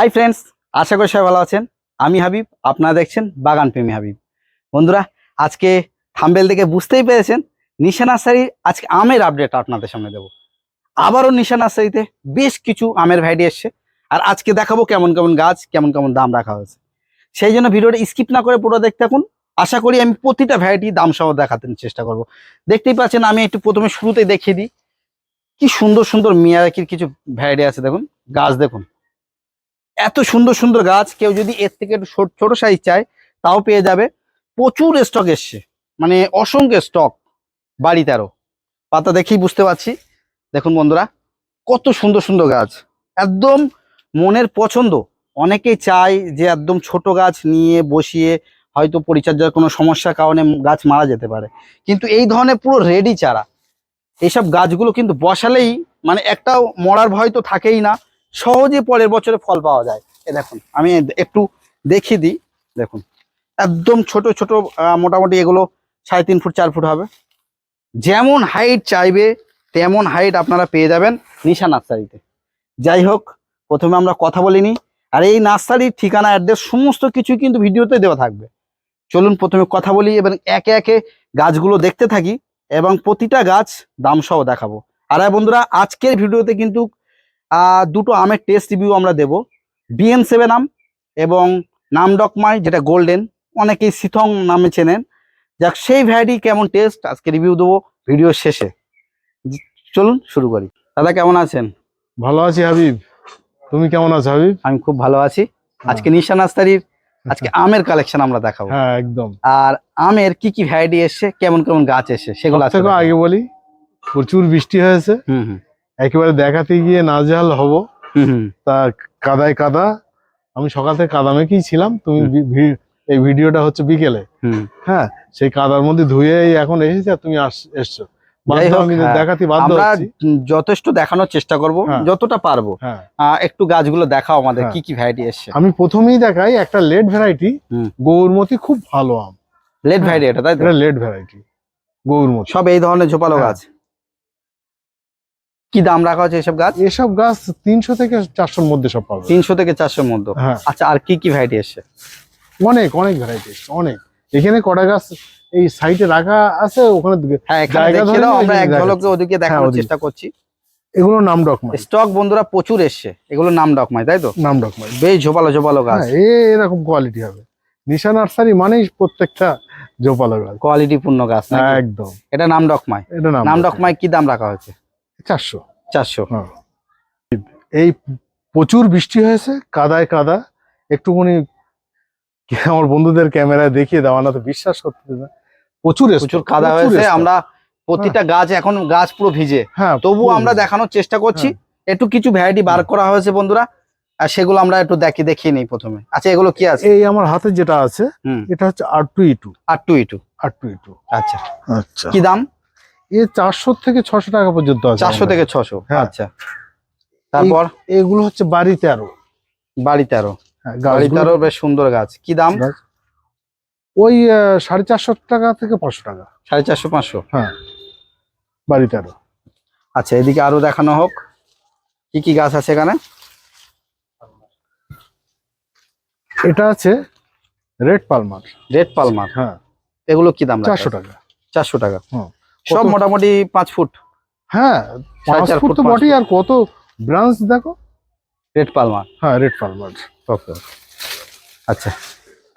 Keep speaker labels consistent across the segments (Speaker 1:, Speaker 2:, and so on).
Speaker 1: Hi friends আশা করি সবাই ভালো আছেন। আমি হাবিব, আপনারা দেখছেন বাগান প্রেমী হাবিব। বন্ধুরা, আজকে থাম্বেল দেখে বুঝতেই পেরেছেন, নিশা নার্সারির আজকে আমের আপডেট আপনাদের সামনে দেবো। আবারও নিশা নার্সারিতে বেশ কিছু আমের ভ্যারাইটি এসছে। আর আজকে দেখাবো কেমন কেমন গাছ, কেমন কেমন দাম রাখা হয়েছে। সেই জন্য ভিডিওটা স্কিপ না করে পুরো দেখতে থাকুন। আশা করি আমি প্রতিটা ভ্যারাইটি দাম সহ দেখাতে চেষ্টা করব। দেখতেই পাচ্ছেন, আমি একটু প্রথমে শুরুতেই দেখিয়ে দিই। কি সুন্দর সুন্দর মিয়ারাকির কিছু ভ্যারাইটি আছে দেখুন। গাছ দেখুন। এত সুন্দর সুন্দর গাছ, কেউ যদি এর থেকে একটু ছোট- ছোট সাইজ চায়, তাও পেয়ে যাবে। প্রচুর স্টক এসছে। মানে অসংখ্য স্টক বাড়ি তেরো পাতা দেখেই বুঝতে পারছি। দেখুন বন্ধুরা, কত সুন্দর সুন্দর গাছ। একদম মনের পছন্দ। অনেকেই চায় যে একদম ছোট গাছ নিয়ে বসিয়ে হয়তো পরিচর্যার কোনো সমস্যার কারণে গাছ মারা যেতে পারে। কিন্তু এই ধরনের পুরো রেডি চারা। এইসব গাছগুলো কিন্তু বসালেই মানে একটাও মরার ভয় তো থাকেই না। সহজে পরের বছরে ফল পাওয়া যায়। এ দেখুন, আমি একটু দেখিয়ে দিই, দেখুন। একদম ছোট ছোট মোটামুটি এগুলো সাড়ে তিন ফুট, চার ফুট হবে। যেমন হাইট চাইবে, তেমন হাইট আপনারা পেয়ে যাবেন নিশা নার্সারিতে। যাই হোক, প্রথমে আমরা কথা বলিনি আর এই নার্সারির ঠিকানা অ্যাড্রেস সমস্ত কিছু কিন্তু ভিডিওতে দেওয়া থাকবে। চলুন প্রথমে কথা বলি এবং একে একে গাছগুলো দেখতে থাকি এবং প্রতিটা গাছ দামসহ দেখাবো। আর বন্ধুরা, আজকের ভিডিওতে কিন্তু দুটো আমের টেস্ট রিভিউ আমরা দেব। বিএন সেভেন আম এবং নামডকমাই যেটা গোল্ডেন অনেকেই সিথং নামে চেনেন। যাক সেই ভ্যারাইটি কেমন টেস্ট আজকে রিভিউ দেবো ভিডিও শেষে। চলুন শুরু করি। দাদা কেমন আছেন?
Speaker 2: ভালো আছি হাবিব। তুমি কেমন আছো হাবিব?
Speaker 1: আমি খুব ভালো আছি। আজকে নিশা নাস্তারির আজকে আমের কালেকশন আমরা দেখাবো।
Speaker 2: হ্যাঁ একদম।
Speaker 1: আর আমের কি কি ভ্যারাইটি এসছে কেমন কেমন গাছ এসছে সেগুলো
Speaker 2: আগে বলি প্রচুর বৃষ্টি হয়েছে।
Speaker 1: হুম হুম।
Speaker 2: একেবারে দেখাতে গিয়ে নাজেহাল হব। তা কাদায় কাদা। আমি সকাল থেকে কাদা মেখেই ছিলাম তুমি এই ভিডিওটা হচ্ছে বিকেলে। হ্যাঁ সেই কাদার মধ্যে ধুয়ে এখন এসেছি আর তুমি এসছো।
Speaker 1: হ্যাঁ। যথেষ্ট দেখানোর চেষ্টা করব
Speaker 2: হ্যাঁ।
Speaker 1: যতটা পারব।
Speaker 2: হ্যাঁ।
Speaker 1: একটু গাছগুলো দেখাও আমাদের। কি কি ভ্যারাইটি এসছে।
Speaker 2: আমি প্রথমেই দেখাই একটা লেট ভ্যারাইটি। গৌরমতি খুব ভালো আম।
Speaker 1: লেট। ভ্যারাইটি এটা তাই
Speaker 2: লেট ভ্যারাইটি গৌরমতি।
Speaker 1: সব এই ধরনের ঝোপালো। গাছ। কি দাম রাখা হচ্ছে এসব গাছ?
Speaker 2: এসব গাছ তিনশো থেকে চারশোর মধ্যে সব পাবে
Speaker 1: তিনশো থেকে চারশোর মধ্যে।
Speaker 2: হ্যাঁ।
Speaker 1: আচ্ছা আর কি কি ভ্যারাইটি এসছে?
Speaker 2: অনেক অনেক ভ্যারাইটি অনেক। এখানে কটা গাছ এই সাইডে রাখা আছে ওখানে
Speaker 1: হ্যাঁ আমরা এক ঝলকে ওদিকে দেখানোর চেষ্টা করছি।
Speaker 2: এগুলো নাম ডকমাই
Speaker 1: স্টক বন্ধুরা প্রচুর এসছে এগুলো নাম ডকমাই তাই তো?
Speaker 2: নাম ডকমাই
Speaker 1: বেশ ঝোপালো ঝোপালো গাছ।
Speaker 2: হ্যাঁ এরকম কোয়ালিটি হবে। নিশা নার্সারি মানেই প্রত্যেকটা জোপালো গাছ।
Speaker 1: কোয়ালিটি পূর্ণ গাছ
Speaker 2: একদম।
Speaker 1: এটা নাম ডকমাই
Speaker 2: এটা নাম
Speaker 1: ডকমাই কি দাম রাখা হয়েছে?
Speaker 2: চারশো।
Speaker 1: চারশো।
Speaker 2: হ্যাঁ। এই প্রচুর বৃষ্টি হয়েছে কাদায় কাদা। একটুখানি আমার বন্ধুদের ক্যামেরায় দেখিয়ে দেওয়া না তো বিশ্বাস করতে না। প্রচুর
Speaker 1: প্রচুর কাদা হয়েছে আমরা প্রতিটা গাছ এখন গাছ পুরো ভিজে।
Speaker 2: হ্যাঁ
Speaker 1: তবুও আমরা দেখানোর চেষ্টা করছি। একটু কিছু ভ্যারাইটি বার করা হয়েছে বন্ধুরা আর সেগুলো আমরা একটু দেখি দেখিয়ে নিই প্রথমে। আচ্ছা এগুলো কি আছে?
Speaker 2: এই আমার হাতে যেটা আছে এটা হচ্ছে R two E two
Speaker 1: R two E two
Speaker 2: R two E two
Speaker 1: আচ্ছা।
Speaker 2: আচ্ছা।
Speaker 1: কি দাম?
Speaker 2: এ চারশো থেকে ছশো টাকা পর্যন্ত আছে
Speaker 1: চারশো থেকে ছশো
Speaker 2: হ্যাঁ।
Speaker 1: আচ্ছা। তারপর?
Speaker 2: এগুলো হচ্ছে বাড়ি তেরো।
Speaker 1: বাড়ি তেরো।
Speaker 2: হ্যাঁ,
Speaker 1: বাড়ি তেরো বেশ সুন্দর গাছ। কি দাম।
Speaker 2: ওই সাড়ে চারশো টাকা থেকে পাঁচশো টাকা।
Speaker 1: সাড়ে চারশো পাঁচশো?
Speaker 2: হ্যাঁ বাড়ি তেরো।
Speaker 1: আচ্ছা এদিকে আরও দেখানো হোক। কি কি গাছ আছে এখানে?
Speaker 2: এটা আছে রেড পালমার।
Speaker 1: Red Palmer.
Speaker 2: হ্যাঁ।
Speaker 1: এগুলো কি দাম
Speaker 2: চারশো টাকা।
Speaker 1: চারশো টাকা।
Speaker 2: হুম।
Speaker 1: সব মোটামুটি পাঁচ ফুট।
Speaker 2: হ্যাঁ পাঁচ ফুট তো বটেই আর কত? ব্রাঞ্চ দেখো।
Speaker 1: Red Palmer.
Speaker 2: হ্যাঁ রেড পালমার।
Speaker 1: ওকে আচ্ছা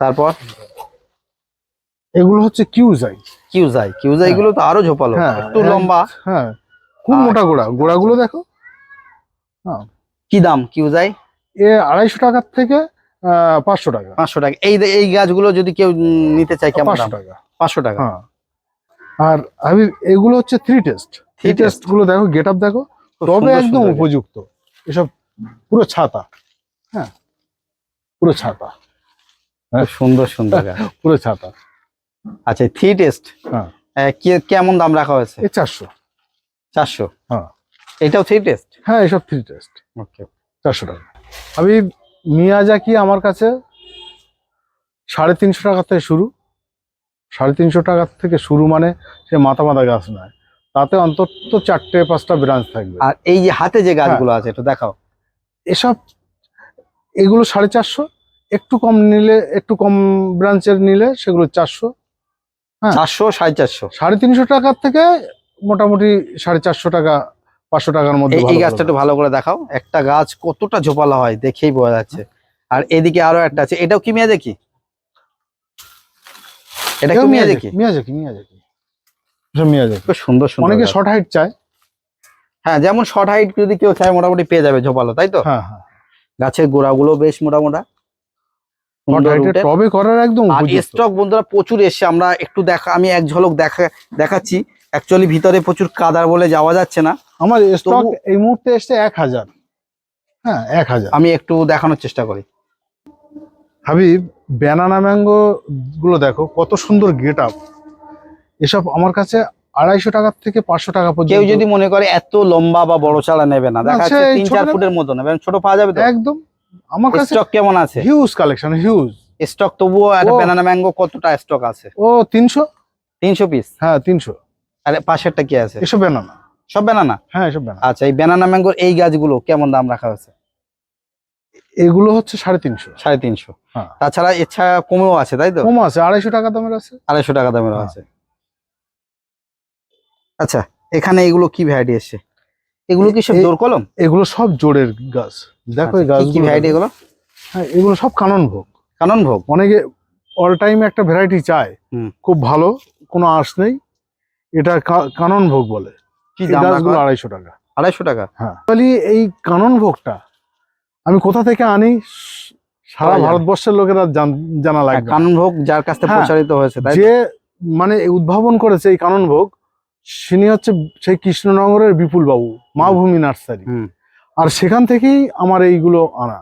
Speaker 1: তারপর?
Speaker 2: এগুলো হচ্ছে কিউজাই।
Speaker 1: কিউজাই। কিউজাই গুলো তো আরও ঝোপালো।
Speaker 2: হ্যাঁ,
Speaker 1: একটু লম্বা।
Speaker 2: হ্যাঁ খুব মোটা গোড়া। গোড়াগুলো দেখো।
Speaker 1: কি দাম কিউজাই?
Speaker 2: এ আড়াইশো টাকার থেকে পাঁচশো টাকা।
Speaker 1: পাঁচশো টাকা। এই এই গাছগুলো যদি কেউ নিতে চায় কেমন
Speaker 2: পাঁচশো টাকা।
Speaker 1: পাঁচশো টাকা।
Speaker 2: হ্যাঁ। আর আমি এগুলো হচ্ছে থ্রি টেস্ট থ্রি টেস্টগুলো দেখো গেট আপ দেখো তবে একদম উপযুক্ত। এসব পুরো ছাতা। হ্যাঁ পুরো ছাতা।
Speaker 1: খুব সুন্দর সুন্দর
Speaker 2: পুরো ছাতা।
Speaker 1: আচ্ছা থ্রি টেস্ট
Speaker 2: হ্যাঁ।
Speaker 1: কেমন দাম রাখা হয়েছে?
Speaker 2: চারশো।
Speaker 1: চারশো?
Speaker 2: হ্যাঁ।
Speaker 1: এটাও থ্রি টেস্ট
Speaker 2: হ্যাঁ এসব থ্রি টেস্ট
Speaker 1: ওকে
Speaker 2: চারশো টাকা। আমি মিয়াজাকি আমার কাছে সাড়ে তিনশো টাকা থেকে শুরু। সাড়ে তিনশো টাকা থেকে শুরু মানে সে মাথা মাথা গাছ নয়। তাতে অন্তত চারটে পাঁচটা ব্রাঞ্চ থাকবে।
Speaker 1: আর এই যে হাতে যে গাছগুলো আছে একটু দেখাও।
Speaker 2: এসব এগুলো সাড়ে চারশো একটু কম নিলে একটু কম ব্রাঞ্চের নিলে সেগুলো চারশো। হ্যাঁ।
Speaker 1: চারশো সাড়ে চারশো।
Speaker 2: সাড়ে তিনশো টাকার থেকে মোটামুটি সাড়ে চারশো টাকা পাঁচশো টাকার মধ্যে
Speaker 1: এই গাছটা একটু ভালো করে দেখাও। একটা গাছ কতটা ঝোপালা হয় দেখেই বোঝা যাচ্ছে। আর এদিকে আরও একটা আছে। এটাও কি মেয়ে দেখি এটা কি মেয়ে দেখি
Speaker 2: মিয়াজাকি মিয়াজাকি এটা মিয়াজাকি।
Speaker 1: খুব সুন্দর সুন্দর
Speaker 2: অনেকে শর্ট হাইট চায়।
Speaker 1: হ্যাঁ যেমন শর্ট হাইট যদি কেউ চায় মোটামুটি পেয়ে যাবে ঝোপালো তাই তো?
Speaker 2: হ্যাঁ হ্যাঁ।
Speaker 1: গাছের গোড়াগুলো বেশ মোটা মোটা
Speaker 2: শর্ট
Speaker 1: সুন্দর
Speaker 2: হাইটের
Speaker 1: rooted।
Speaker 2: টবে করার একদম
Speaker 1: স্টক বন্ধুরা প্রচুর এসছে আমরা একটু দেখা আমি এক ঝলক দেখা দেখাচ্ছি। অ্যাকচুয়ালি ভিতরে প্রচুর কাদার বলে যাওয়া যাচ্ছে না।
Speaker 2: আমার স্টক এই মুহূর্তে এসছে এক হাজার। হ্যাঁ এক হাজার।
Speaker 1: আমি একটু দেখানোর চেষ্টা করি।
Speaker 2: হাবিব ব্যানানা ম্যাঙ্গো গুলো দেখো কত সুন্দর গেট আপ এসব আমার কাছে আড়াইশো টাকা থেকে পাঁচশো টাকা পর্যন্ত।
Speaker 1: কেউ যদি মনে করে এত লম্বা বা বড় চারা নেবে না দেখা যাচ্ছে তিন চার ফুটের মতো নেবে ছোট পাওয়া যাবে
Speaker 2: একদম। আমার কাছে
Speaker 1: স্টক কেমন আছে?
Speaker 2: হিউজ কালেকশন হিউজ
Speaker 1: স্টক তবুও একটা
Speaker 2: ও।
Speaker 1: ব্যানানা ম্যাঙ্গো কতটা স্টক আছে?
Speaker 2: ও তিনশো?
Speaker 1: তিনশো পিস
Speaker 2: হ্যাঁ তিনশো।
Speaker 1: আরে পাশেরটা কি আছে?
Speaker 2: এসব ব্যানানা
Speaker 1: সব ব্যানানা
Speaker 2: হ্যাঁ এসব ব্যানানা
Speaker 1: আচ্ছা এই ব্যানানা ম্যাঙ্গোর এই গাছগুলো কেমন দাম রাখা হয়েছে?
Speaker 2: এগুলো হচ্ছে সাড়ে তিনশো।
Speaker 1: সাড়ে তিনশো।
Speaker 2: হ্যাঁ।
Speaker 1: তাছাড়া ইচ্ছা কমেও আছে তাই তো?
Speaker 2: কম আছে আড়াইশো টাকা দামের আছে।
Speaker 1: আড়াইশো টাকা দামেরও
Speaker 2: হ্যাঁ।
Speaker 1: আছে। আচ্ছা এখানে এগুলো কি ভ্যারাইটি এসছে? এগুলো কি সব জোর কলম?
Speaker 2: এগুলো সব জোরের গাছ। দেখো এই
Speaker 1: আচ্ছা, কি ভ্যারাইটি এগুলো?
Speaker 2: হ্যাঁ এগুলো সব কানন ভোগ
Speaker 1: কানন ভোগ
Speaker 2: অনেকে অল টাইম একটা ভ্যারাইটি চায়। খুব ভালো কোনো আঁশ নেই। এটা কানন ভোগ বলে।
Speaker 1: কি দাম
Speaker 2: গাছগুলো আড়াইশো টাকা।
Speaker 1: আড়াইশো টাকা?
Speaker 2: হ্যাঁ। এই কানন ভোগটা আমি কোথা থেকে আনি? সারা ভারতবর্ষের লোকেরা জানা
Speaker 1: হ্যাঁ,
Speaker 2: লাগবে।
Speaker 1: কানন ভোগ যার কাছ থেকে
Speaker 2: হ্যাঁ,
Speaker 1: প্রচারিত হয়েছে তাই
Speaker 2: যে মানে এই উদ্ভাবন করেছে এই কানন ভোগ তিনি হচ্ছে সেই কৃষ্ণনগরের বিপুল বাবু মা ভূমি নার্সারি। আর সেখান থেকেই আমার এইগুলো আনা।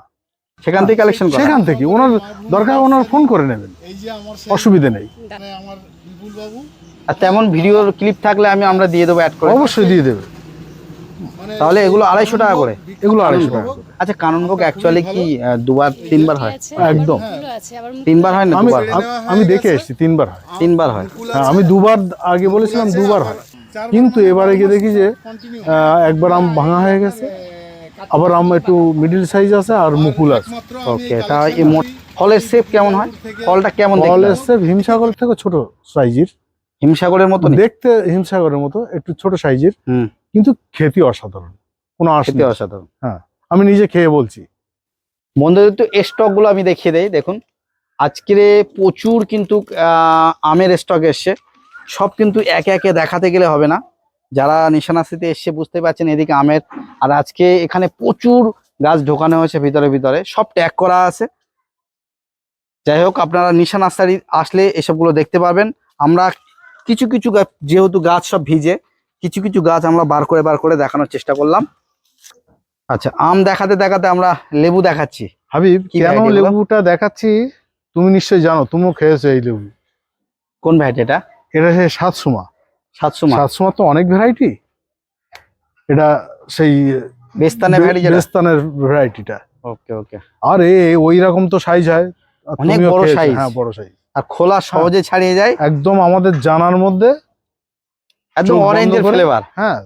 Speaker 1: সেখান থেকে কালেকশন করা।
Speaker 2: সেখান থেকে। ওনার দরকার ওনার ফোন করে নেবেন।
Speaker 3: এই যে আমার
Speaker 2: অসুবিধে নেই।
Speaker 3: মানে আমার বিপুল বাবু
Speaker 1: আর তেমন ভিডিওর ক্লিপ থাকলে আমি আমরা দিয়ে দেবো অ্যাড করে
Speaker 2: অবশ্যই দিয়ে দেবে।
Speaker 1: তাহলে এগুলো আড়াইশো টাকা করে।
Speaker 2: এগুলো আড়াইশো টাকা
Speaker 1: আচ্ছা কানন ভোগ অ্যাকচুয়ালি কি দুবার তিনবার হয়?
Speaker 2: একদম।
Speaker 1: তিনবার হয় না
Speaker 2: আমি আমি- দেখে এসেছি তিনবার হয়।
Speaker 1: তিনবার হয়।
Speaker 2: হ্যাঁ আমি দুবার আগে বলেছিলাম দুবার হয়। কিন্তু এবারে গিয়ে দেখি যে একবার আম ভাঙা হয়ে গেছে। আবার আম একটু মিডিল সাইজ আছে আর মুকুল আছে।
Speaker 1: ওকে তা এই মোট ফলের শেপ কেমন হয়? ফলটা কেমন
Speaker 2: ফল
Speaker 1: দেখতে হয়?
Speaker 2: এসছে হিমসাগর থেকে ছোট সাইজের
Speaker 1: হিমসাগরের মতো
Speaker 2: দেখতে হিমসাগরের মতো একটু ছোট সাইজের। কিন্তু খেতে অসাধারণ। কোনো
Speaker 1: খেতে। অসাধারণ।
Speaker 2: আমি নিজে খেয়ে বলছি।
Speaker 1: বন্ধুদের তো স্টকগুলো আমি দেখিয়ে দেই দেখুন। আজকের প্রচুর কিন্তু আমের স্টক এসছে। সব কিন্তু একে একে দেখাতে গেলে হবে না। যারা নিশানাস্তিতে এসছে বুঝতে পারছেন এদিকে আমের আর আজকে এখানে প্রচুর গাছ ঢোকানো হয়েছে ভিতরে ভিতরে সব ট্যাগ করা আছে। যাই হোক আপনারা নিশা নার্সারি আসলে এসবগুলো দেখতে পারবেন। আমরা কিছু কিছু গাছ যেহেতু গাছ সব ভিজে কিছু কিছু গাছ আমরা বার করে বার করে দেখানোর চেষ্টা করলাম। আচ্ছা আম দেখাতে দেখাতে আমরা লেবু দেখাচ্ছি।
Speaker 2: হাবিব কেন লেবুটা দেখাচ্ছি? তুমি নিশ্চয়ই জানো তুমিও খেয়েছো এই লেবু।
Speaker 1: কোন ভ্যারাইটি এটা?
Speaker 2: এটা সেই সাতসুমা।
Speaker 1: সাতশো মা
Speaker 2: সাতসুমা তো অনেক ভ্যারাইটি এটা সেই
Speaker 1: বেস্তানে ভ্যারাইটি
Speaker 2: বেস্তানের ভ্যারাইটিটা
Speaker 1: ওকে ওকে
Speaker 2: আর এ ওই রকম তো সাইজ হয়।
Speaker 1: অনেক বড় সাইজ
Speaker 2: হ্যাঁ বড় সাইজ
Speaker 1: আর খোলা সহজে ছাড়িয়ে যায়।
Speaker 2: একদম আমাদের জানার মধ্যে
Speaker 1: একদম অরেঞ্জের ফ্লেভার
Speaker 2: হ্যাঁ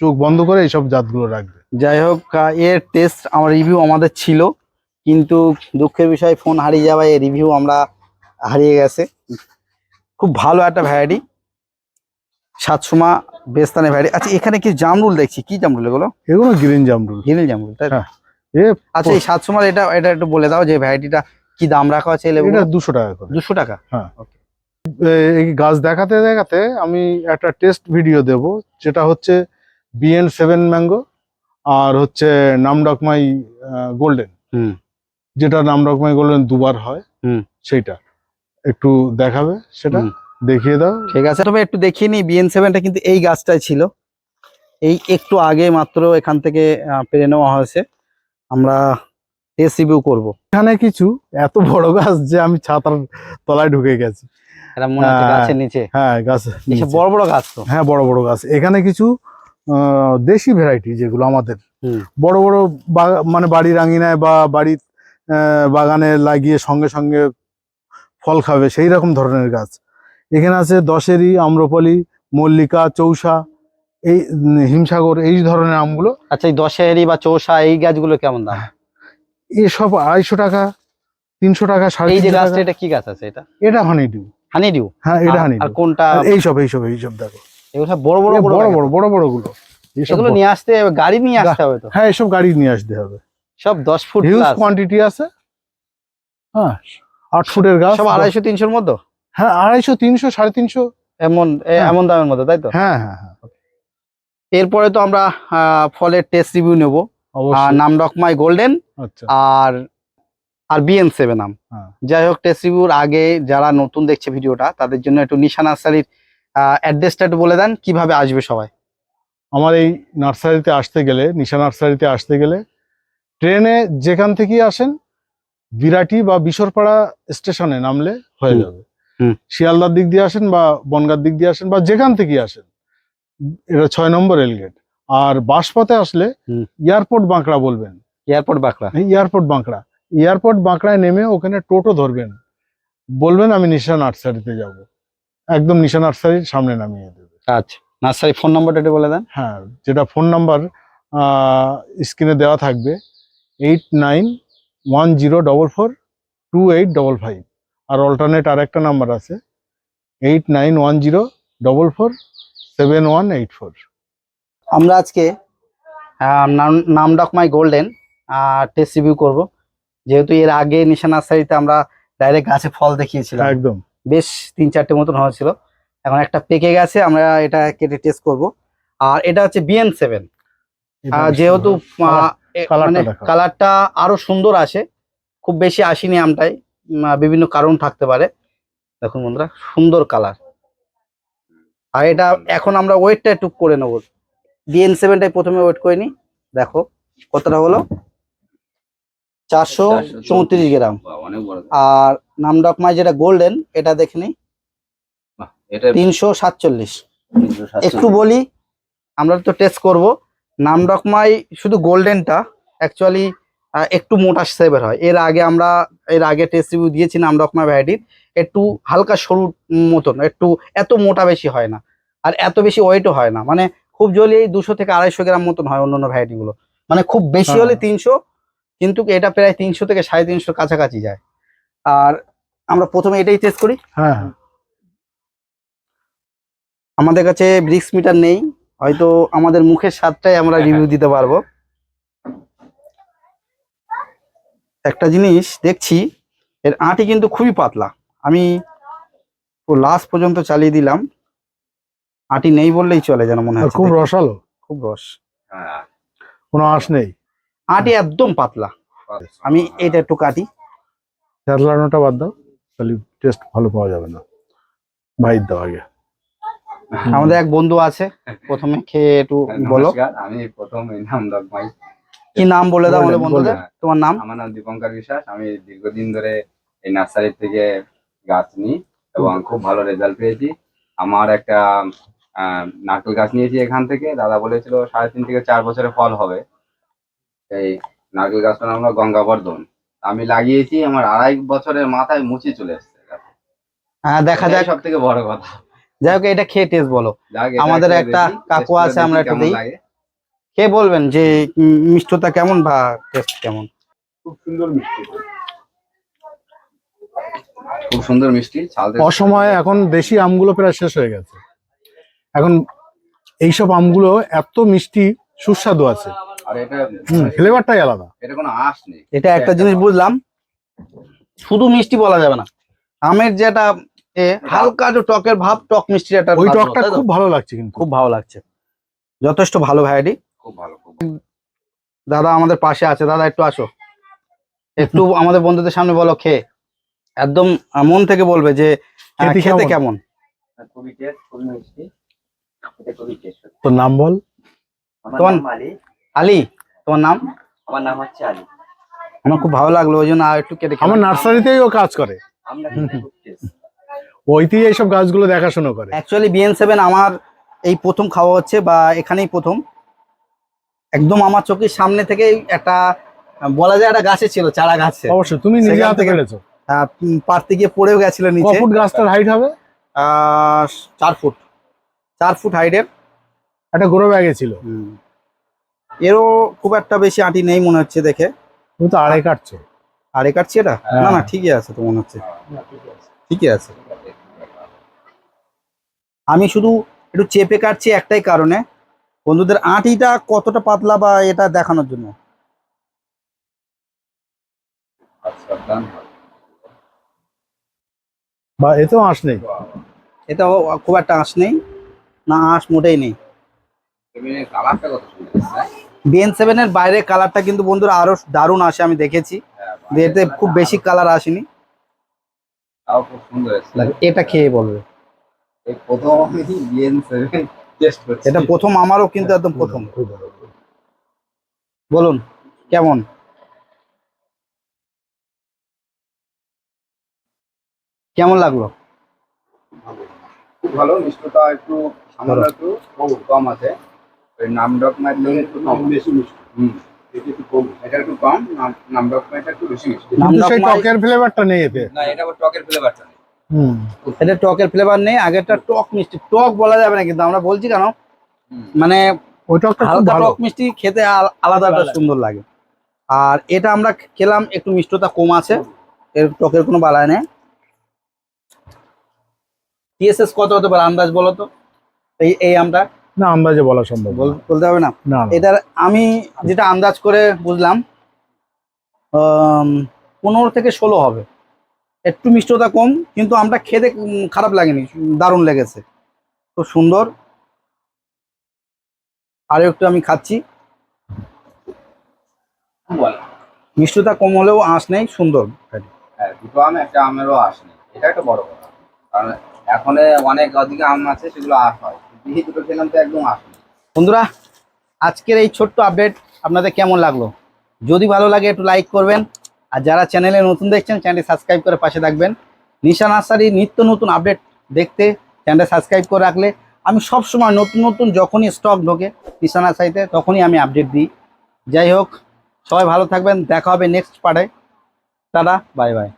Speaker 2: চোখ বন্ধ করে এইসব জাতগুলো রাখবে।
Speaker 1: যাই হোক এর টেস্ট আমার রিভিউ আমাদের ছিল কিন্তু দুঃখের বিষয় ফোন হারিয়ে যাওয়ায় এই রিভিউ আমরা হারিয়ে গেছে। খুব ভালো একটা ভ্যারাইটি সাতসমা বেস্তানে ভ্যারাইটি আচ্ছা এখানে কি জামরুল দেখছি? কি জামরুল এগুলো?
Speaker 2: এগুলো গ্রিন জামরুল
Speaker 1: গিনিল জামরুল তাই?
Speaker 2: হ্যাঁ। এ
Speaker 1: আচ্ছা এই সাতসমার এটা এটা একটু বলে দাও যে ভ্যারাইটিটা কি দাম রাখা আছে
Speaker 2: এটা দুশো টাকা করে।
Speaker 1: দুশো টাকা?
Speaker 2: এ- এই গাছ দেখাতে দেখাতে আমি একটা টেস্ট ভিডিও দেব যেটা হচ্ছে বিএন সেভেন ম্যাঙ্গো আর হচ্ছে নামডকমাই গোল্ডেন
Speaker 1: হুম।
Speaker 2: যেটা নামডকমাই গোল্ডেন দুবার হয়
Speaker 1: হুম।
Speaker 2: সেইটা। একটু দেখাবে সেটা দেখিয়ে দাও।
Speaker 1: ঠিক আছে তবে একটু দেখিয়ে নি বিএন সেভেনটা কিন্তু এই গাছটাই ছিল। এই একটু আগে মাত্র এখান থেকে পেরে নেওয়া হয়েছে। আমরা রিভিউ করব।
Speaker 2: এখানে কিছু এত বড় গাছ যে আমি ছাতার তলায় ঢুকে গেছি। হ্যাঁ।
Speaker 1: গাছের নিচে।
Speaker 2: হ্যাঁ গাছ
Speaker 1: বড় বড় গাছ তো।
Speaker 2: হ্যাঁ বড় বড় গাছ। এখানে কিছু দেশি ভ্যারাইটি যেগুলো আমাদের। বড় বড় মানে বাড়ির আঙিনায় বা বাড়ির বাগানে লাগিয়ে সঙ্গে সঙ্গে ফল খাবে সেই রকম ধরনের গাছ। এখানে আছে দশেরি আম্রপলি মল্লিকা চৌসা এই হিমসাগর এই ধরনের আমগুলো।
Speaker 1: আচ্ছা এই দশেরি বা চৌসা এই গাছগুলো কেমন দাম?
Speaker 2: এসব আড়াইশো টাকা তিনশো টাকা সাড়ে
Speaker 1: এই যে গাছটা এটা কি গাছ আছে এটা?
Speaker 2: এটা হানি ডিউ
Speaker 1: হানি ডিউ
Speaker 2: হ্যাঁ এটা হানি
Speaker 1: আর কোনটা?
Speaker 2: এইসব এইসব এইসব দেখো।
Speaker 1: এগুলো বড় বড় বড়
Speaker 2: বড়
Speaker 1: বড়
Speaker 2: বড় বড় বড়গুলো।
Speaker 1: এগুলো নিয়ে আসতে গাড়ি নিয়ে আসতে হবে তো?
Speaker 2: হ্যাঁ এসব গাড়ি নিয়ে আসতে হবে।
Speaker 1: সব দশ ফুট
Speaker 2: হিউজ কোয়ান্টিটি আছে। হ্যাঁ আট ফুটের গাছ।
Speaker 1: সব আড়াইশো তিনশোর মধ্যে
Speaker 2: হ্যাঁ আড়াইশো তিনশো সাড়ে তিনশো।
Speaker 1: এমন
Speaker 2: হ্যাঁ।
Speaker 1: এমন দামের মধ্যে তাই তো?
Speaker 2: হ্যাঁ হ্যাঁ হ্যাঁ।
Speaker 1: এরপরে তো আমরা ফলের টেস্ট রিভিউ নেব।
Speaker 2: অবশ্যই।
Speaker 1: নাম ডকমাই গোল্ডেন
Speaker 2: আচ্ছা।
Speaker 1: আর আর বিএন সেভেন আম
Speaker 2: হ্যাঁ।
Speaker 1: যাই হোক টেস্ট রিভিউর আগে যারা নতুন দেখছে ভিডিওটা তাদের জন্য একটু নিশা নার্সারির অ্যাড্রেসটা একটু বলে দেন কীভাবে আসবে সবাই?
Speaker 2: আমার এই নার্সারিতে আসতে গেলে নিশা নার্সারিতে আসতে গেলে ট্রেনে যেখান থেকেই আসেন বিরাটি বা বিশরপাড়া স্টেশনে নামলে হয়ে যাবে।
Speaker 1: হুম।
Speaker 2: শিয়ালদার দিক দিয়ে আসেন বা বনগার দিক দিয়ে আসেন বা যেখান থেকেই আসেন এটা ছয় নম্বর রেলগেট। আর বাসপথে আসলে এয়ারপোর্ট বাঁকড়া বলবেন।
Speaker 1: Airport Bankra.
Speaker 2: Airport Bankra. Airport বাঁকড়ায় নেমে ওখানে টোটো ধরবেন। বলবেন আমি নিশা নার্সারিতে যাব। একদম নিশা নার্সারির সামনে নামিয়ে দেবে।
Speaker 1: আচ্ছা। নার্সারি ফোন নাম্বারটা একটু বলে দেন।
Speaker 2: হ্যাঁ যেটা ফোন নাম্বার স্ক্রিনে দেওয়া থাকবে eight nine one zero double four two eight double five আর অল্টারনেট আর একটা নাম্বার আছে eight nine one zero double four seven one eight four
Speaker 1: আমরা আজকে নাম- নাম ডকমাই গোল্ডেন টেস্ট রিভিউ করব। যেহেতু এর আগে নিশা নার্সারিতে আমরা ডাইরেক্ট গাছে ফল দেখিয়েছিলাম।
Speaker 2: একদম।
Speaker 1: বেশ তিন চারটে মতন হয়েছিল। এখন একটা পেকে গেছে আমরা এটা কেটে টেস্ট করব। আর এটা হচ্ছে বিএন সেভেন যেহেতু
Speaker 2: কালারটা
Speaker 1: মানে। কালারটা আরও সুন্দর আসে। খুব বেশি আসেনি আমটাই বিভিন্ন কারণ থাকতে পারে। দেখুন বন্ধুরা সুন্দর কালার আর এটা এখন আমরা ওয়েটটা একটু করে নেব। বিএন সেভেনটাই প্রথমে ওয়েট করে নি দেখো কতটা হলো? চারশো চৌত্রিশ গ্রাম। আর নামডকমাই যেটা গোল্ডেন এটা দেখে নি তিনশো সাতচল্লিশ। একটু বলি আমরা তো টেস্ট করব। নামডকমাই শুধু গোল্ডেনটা অ্যাকচুয়ালি একটু মোটা সেভের হয়। এর আগে আমরা এর আগে টেস্ট রিভিউ দিয়েছি নামডকমাই ভ্যারাইটির একটু হালকা সরু মতন একটু এত মোটা বেশি হয় না। আর এত বেশি ওয়েটও হয় না। মানে খুব জলি এই দুশো থেকে আড়াইশো গ্রাম মতন হয় অন্য অন্য ভ্যারাইটি গুলো। মানে খুব বেশি হলে
Speaker 2: হ্যাঁ।
Speaker 1: তিনশো কিন্তু এটা প্রায় তিনশো থেকে সাড়ে তিনশোর কাছাকাছি যায়। আর আমরা প্রথমে এটাই টেস্ট করি।
Speaker 2: হ্যাঁ। হ্যাঁ
Speaker 1: আমাদের কাছে ব্রিক্স মিটার নেই। হয়তো আমাদের মুখের স্বাদটাই আমরা রিভিউ দিতে পারব। একটা জিনিস দেখছি এর আঁটি কিন্তু খুবই পাতলা। আমি লাস্ট পর্যন্ত চালিয়ে দিলাম। আঁটি নেই বললেই চলে যেন মনে হয়
Speaker 2: খুব। রসালো।
Speaker 1: খুব রস।
Speaker 4: হ্যাঁ,
Speaker 2: কোনো আঁশ নেই।
Speaker 1: আটি একদম পাতলা। আমি এটা একটু কাটি।
Speaker 2: চারলানোটা বাদ দাও তাহলে টেস্ট ভালো পাওয়া যাবে না। বাইর দাও আগে।
Speaker 1: আমাদের এক বন্ধু আছে প্রথমে খেয়ে একটু বলো।
Speaker 4: আমি প্রথম এই নাম দগমাই
Speaker 1: কি নাম বলে দাও আমাদের বন্ধুদের? তোমার নাম?
Speaker 4: আমার নাম দীপঙ্কর বিশ্বাস। আমি দীর্ঘদিন ধরে এই নার্সারি থেকে গাছ নিই এবং খুব ভালো রেজাল্ট পেয়েছি। আমার একটা নারকেল গাছ নিয়েছি এখান থেকে। দাদা বলেছিল সাড়ে তিন থেকে চার বছরে ফল হবে। এই নারকেল গাছটার নাম হলো গঙ্গাবর্ধন। আমি লাগিয়েছি আমার আড়াই বছরের মাথায় মুচি চলে এসছে
Speaker 1: হ্যাঁ দেখা যাক।
Speaker 4: সব থেকে বড় কথা।
Speaker 1: যাই হোক এটা খেয়ে টেস্ট বলো। আমাদের একটা কাকু আছে, আমরা একটু দিই। কে বলবেন যে মিষ্টতা কেমন বা টেস্ট কেমন?
Speaker 4: খুব সুন্দর মিষ্টি। খুব সুন্দর মিষ্টি
Speaker 2: অসময়ে এখন দেশি আমগুলো প্রায় শেষ হয়ে গেছে। এখন এইসব আমগুলো এত মিষ্টি সুস্বাদু আছে।
Speaker 4: আর এটা
Speaker 2: ফ্লেভারটাই আলাদা।
Speaker 4: এটা কোনো আঁশ নেই।
Speaker 1: এটা একটা জিনিস বুঝলাম। শুধু মিষ্টি বলা যাবে না। আমের যেটা এ, হালকা যে টকের ভাব টক মিষ্টির একটা
Speaker 2: ওই টকটা খুব ভালো লাগছে কিন্তু।
Speaker 1: খুব ভালো লাগছে। যথেষ্ট ভালো ভ্যারাইটি
Speaker 4: খুব ভালো
Speaker 1: দাদা আমাদের পাশে আছে। দাদা একটু আসো। একটু আমাদের বন্ধুদের সামনে বলো খেয়ে। একদম মন থেকে বলবে যে
Speaker 2: খেতে
Speaker 1: খেতে
Speaker 2: কেমন?
Speaker 4: খুবই টেস্ট খুবই মিষ্টি।
Speaker 2: তোর নাম বল?
Speaker 1: তোমার-
Speaker 4: নাম আলী।
Speaker 1: আলী? তোমার নাম?
Speaker 4: আমার নাম হচ্ছে আলী।
Speaker 1: আমার খুব ভালো লাগল ওই জন্য আর একটু কেটে
Speaker 2: আমার নার্সারিতেই ও কাজ করে। ওইতেই এইসব গাছগুলো দেখাশোনা করে।
Speaker 1: অ্যাকচুয়ালি বিএন সেভেন আমার এই প্রথম খাওয়া হচ্ছে বা এখানেই প্রথম। একদম আমার চোখের সামনে থেকেই একটা বলা যায় একটা গাছে ছিল চারা গাছে।
Speaker 2: অবশ্যই তুমি নিজে হাতে
Speaker 1: থেকে- উম, পাড়তে গিয়ে পড়েও গেছিল নিচে।
Speaker 2: ফুট গাছটার হাইট হবে?
Speaker 1: আহ, চার ফুট। চার ফুট হাইটের
Speaker 2: একটা গ্রো ব্যাগে ছিল।
Speaker 1: এরও খুব একটা বেশি আঁটি নেই মনে হচ্ছে দেখে।
Speaker 2: তুমি তো আড়াই কাটছো।
Speaker 1: আরে কাটছি এটা?
Speaker 2: হ্যাঁ।
Speaker 1: না না ঠিকই আছে তো মনে হচ্ছে। ঠিকই আছে। আমি শুধু একটু চেপে কাটছি একটাই কারণে। বন্ধুদের আটিটা কতটা পাতলা বা এটা দেখানোর জন্য?
Speaker 4: আচ্ছা
Speaker 2: বা এতেও আঁশ নেই।
Speaker 1: এটাও খুব একটা আঁশ নেই। না, আঁশ মোটেই নেই? বিএন সেভেনের বাইরে কালারটা কিন্তু বন্ধুরা আরও দারুণ আসে, আমি দেখেছি। এতে খুব বেশি কালার আসেনি। এটা খেয়ে বলবে।
Speaker 4: সেভেন
Speaker 1: এটা প্রথম, আমারও কিন্তু একদম প্রথম। বলুন, কেমন? কেমন লাগল?
Speaker 4: ভালো মিষ্টতা একটু একটু কম আছে। ওই নামডক মাইটটা একটু কম বেশি মিষ্টি। হুম। এটা একটু কম। এটা একটু কম নাম- নামডক মাইটটা একটু বেশি মিষ্টি।
Speaker 1: নাম
Speaker 2: কিন্তু টকের ফ্লেভারটা নেই এতে।
Speaker 4: না এটা আবার টকের ফ্লেভারটা নেই।
Speaker 2: হুম।
Speaker 1: এটা টকের ফ্লেভার নেই আগেরটা টক মিষ্টি। টক বলা যাবে না কিন্তু আমরা বলছি কেন? মানে
Speaker 2: ওই টকটা খুব ভালো।
Speaker 1: টক মিষ্টি খেতে আল- আলাদা একটা সুন্দর লাগে। আর এটা আমরা খেলাম একটু মিষ্টতা কম আছে। এর টকের কোনো বালায় নেই। টিএসএস কত হতে পারে আন্দাজ বলো তো? এই এই আমটা?
Speaker 2: না আন্দাজে বলা সম্ভব
Speaker 1: বলতে হবে না। এটার আমি যেটা আন্দাজ করে বুঝলাম পনেরো থেকে ষোলো হবে। একটু মিষ্টতা কম কিন্তু আমরা খেতে খারাপ লাগেনি দারুণ লেগেছে। খুব সুন্দর। আরও একটু আমি খাচ্ছি।
Speaker 4: বল
Speaker 1: মিষ্টতা কম হলেও আঁশ নেই সুন্দর।
Speaker 4: হ্যাঁ দুটো আম একটা আমেরও আসেনি এটা একটা বড় কথা। কারণ এখন অনেক অধিক আম আছে সেগুলো আস হয়।
Speaker 1: বন্ধুরা, আজকের এই ছোট্ট আপডেট আপনাদের কেমন লাগল? যদি ভালো লাগে একটু লাইক করবেন। আর যারা চ্যানেলে নতুন দেখছেন চ্যানেলটি সাবস্ক্রাইব করে পাশে থাকবেন। নিশা নার্সারি নিত্য নতুন আপডেট দেখতে চ্যানেলটা সাবস্ক্রাইব করে রাখলে আমি সব সময় নতুন নতুন যখনই স্টক ঢোকে নিশা নার্সারিতে, তখনই আমি আপডেট দিই। যাই হোক, সবাই ভালো থাকবেন। দেখা হবে নেক্সট পার্টে টাটা বাই বাই